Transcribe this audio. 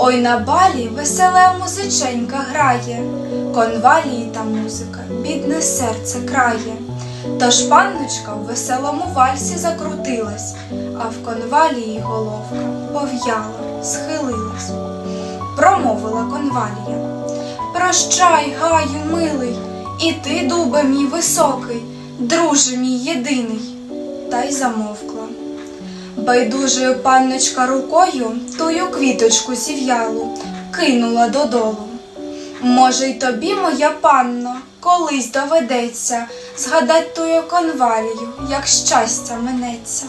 Ой, на балі весела музиченька грає, конвалії та музика, бідне серце крає. Тож панночка в веселому вальсі закрутилась, а в конвалії головка пов'яла, схилилась. Промовила конвалія. Прощай, гаю, милий, і ти, дубе мій високий, друже мій єдиний. Та й замовкла. Байдужою панночка рукою тую квіточку зів'ялу кинула додолу. Може, й тобі, моя панно, колись доведеться згадать тую конвалію, як щастя минеться.